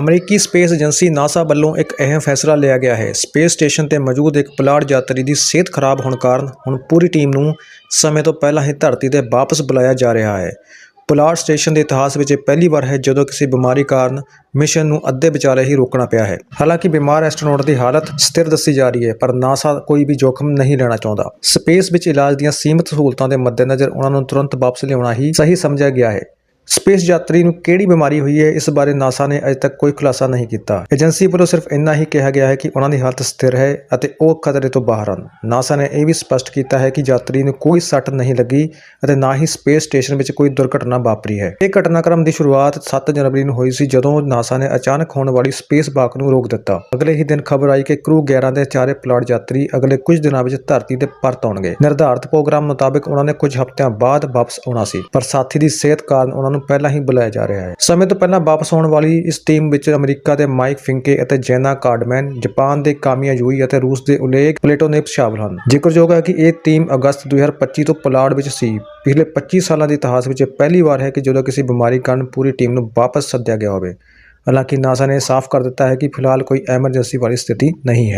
ਅਮਰੀਕੀ space agency NASA ਵੱਲੋਂ ਇੱਕ ਅਹਿਮ ਫੈਸਲਾ ਲਿਆ ਗਿਆ ਹੈ। ਸਪੇਸ ਸਟੇਸ਼ਨ ਤੇ ਮੌਜੂਦ ਇੱਕ ਪੁਲਾੜ ਯਾਤਰੀ ਦੀ ਸਿਹਤ ਖਰਾਬ ਹੋਣ ਕਾਰਨ ਹੁਣ ਪੂਰੀ ਟੀਮ ਨੂੰ ਸਮੇਂ ਤੋਂ ਪਹਿਲਾਂ ਹੀ ਧਰਤੀ ਤੇ ਵਾਪਸ ਬੁਲਾਇਆ ਜਾ ਰਿਹਾ ਹੈ। ਪੁਲਾੜ ਸਟੇਸ਼ਨ ਦੇ ਇਤਿਹਾਸ ਵਿੱਚ ਇਹ ਪਹਿਲੀ ਵਾਰ ਹੈ ਜਦੋਂ ਕਿਸੇ ਬਿਮਾਰੀ ਕਾਰਨ ਮਿਸ਼ਨ ਨੂੰ ਅੱਧੇ ਵਿਚਾਲੇ ਹੀ ਰੋਕਣਾ ਪਿਆ ਹੈ। ਹਾਲਾਂਕਿ ਬਿਮਾਰ ਐਸਟਰੋਨੌਟ ਦੀ ਹਾਲਤ ਸਥਿਰ ਦੱਸੀ ਜਾ ਰਹੀ ਹੈ, ਪਰ ਨਾਸਾ ਕੋਈ ਵੀ ਜੋਖਮ ਨਹੀਂ ਲੈਣਾ ਚਾਹੁੰਦਾ। ਸਪੇਸ ਵਿੱਚ ਇਲਾਜ ਦੀਆਂ ਸੀਮਿਤ ਸਹੂਲਤਾਂ ਦੇ ਮੱਦੇਨਜ਼ਰ ਉਹਨਾਂ ਨੂੰ ਤੁਰੰਤ ਵਾਪਸ ਲਿਆਉਣਾ ਹੀ ਸਹੀ ਸਮਝਿਆ ਗਿਆ ਹੈ। ਸਪੇਸ ਯਾਤਰੀ ਨੂੰ ਕਿਹੜੀ ਬਿਮਾਰੀ ਹੋਈ ਹੈ, ਇਸ ਬਾਰੇ ਨਾਸਾ ਨੇ ਅਜੇ ਤੱਕ ਕੋਈ ਖੁਲਾਸਾ ਨਹੀਂ ਕੀਤਾ। ਏਜੰਸੀ ਵੱਲੋਂ ਸਿਰਫ ਇੰਨਾ ਹੀ ਕਿਹਾ ਗਿਆ ਹੈ ਕਿ ਉਹਨਾਂ ਦੀ ਹਾਲਤ ਸਥਿਰ ਹੈ ਅਤੇ ਉਹ ਖਤਰੇ ਤੋਂ ਬਾਹਰ ਹਨ। ਨਾਸਾ ਨੇ ਇਹ ਵੀ ਸਪਸ਼ਟ ਕੀਤਾ ਹੈ ਕਿ ਯਾਤਰੀ ਨੂੰ ਕੋਈ ਸੱਟ ਨਹੀਂ ਲੱਗੀ ਅਤੇ ਨਾ ਹੀ ਸਪੇਸ ਸਟੇਸ਼ਨ ਵਿੱਚ ਕੋਈ ਦੁਰਘਟਨਾ ਵਾਪਰੀ ਹੈ। ਇਹ ਘਟਨਾਕ੍ਰਮ ਦੀ ਸ਼ੁਰੂਆਤ 7 ਜਨਵਰੀ ਨੂੰ ਹੋਈ ਸੀ, ਜਦੋਂ ਨਾਸਾ ਨੇ ਅਚਾਨਕ ਹੋਣ ਵਾਲੀ ਸਪੇਸ ਵਾਕ ਨੂੰ ਰੋਕ ਦਿੱਤਾ। ਅਗਲੇ ਹੀ ਦਿਨ ਖਬਰ ਆਈ ਕਿ ਕਰੂ 11 ਦੇ ਚਾਰੇ ਪਲਾਟ ਯਾਤਰੀ ਅਗਲੇ ਕੁਝ ਦਿਨਾਂ ਵਿੱਚ ਧਰਤੀ ਤੇ ਪਰਤ ਆਉਣਗੇ। ਨਿਰਧਾਰਤ ਪ੍ਰੋਗਰਾਮ ਮੁਤਾਬਕ ਉਹਨਾਂ ਨੇ ਕੁਝ ਹਫ਼ਤਿਆਂ ਬਾਅਦ ਵਾਪਸ ਆਉਣਾ ਸੀ, ਪਰ ਸਾਥੀ ਦੀ ਸਿਹਤ ਕਾਰਨ ਉਹਨਾਂ ਨੂੰ ਪਹਿਲਾਂ ਹੀ ਬੁਲਾਇਆ ਜਾ ਰਿਹਾ ਹੈ। ਸਮੇਂ ਤੋਂ ਪਹਿਲਾਂ ਵਾਪਸ ਆਉਣ ਵਾਲੀ ਇਸ ਟੀਮ ਵਿੱਚ ਅਮਰੀਕਾ ਦੇ ਮਾਈਕ ਫਿੰਕੇ ਅਤੇ ਜੈਨਾ ਕਾਰਡਮੈਨ ਜਾਪਾਨ ਦੇ ਕਾਮੀਆ ਯੂਈ ਅਤੇ ਰੂਸ ਦੇ ਉਲੇਗ ਪਲੇਟੋਨੇਪ ਸ਼ਾਮਲ ਹਨ। ਜ਼ਿਕਰਯੋਗ ਹੈ ਕਿ ਇਹ ਟੀਮ ਅਗਸਤ 2025 ਤੋਂ ਪੁਲਾੜ ਵਿੱਚ ਸੀ। ਪਿਛਲੇ 25 ਸਾਲਾਂ ਦੇ ਇਤਿਹਾਸ ਵਿੱਚ ਇਹ ਪਹਿਲੀ ਵਾਰ ਹੈ ਕਿ ਜਦੋਂ ਕਿਸੇ ਬਿਮਾਰੀ ਕਾਰਨ ਪੂਰੀ ਟੀਮ ਨੂੰ ਵਾਪਸ ਸੱਦਿਆ ਗਿਆ ਹੋਵੇ। ਹਾਲਾਂਕਿ ਨਾਸਾ ਨੇ ਸਾਫ਼ ਕਰ ਦਿੱਤਾ ਹੈ ਕਿ ਫਿਲਹਾਲ ਕੋਈ ਐਮਰਜੈਂਸੀ ਵਾਲੀ ਸਥਿਤੀ ਨਹੀਂ ਹੈ।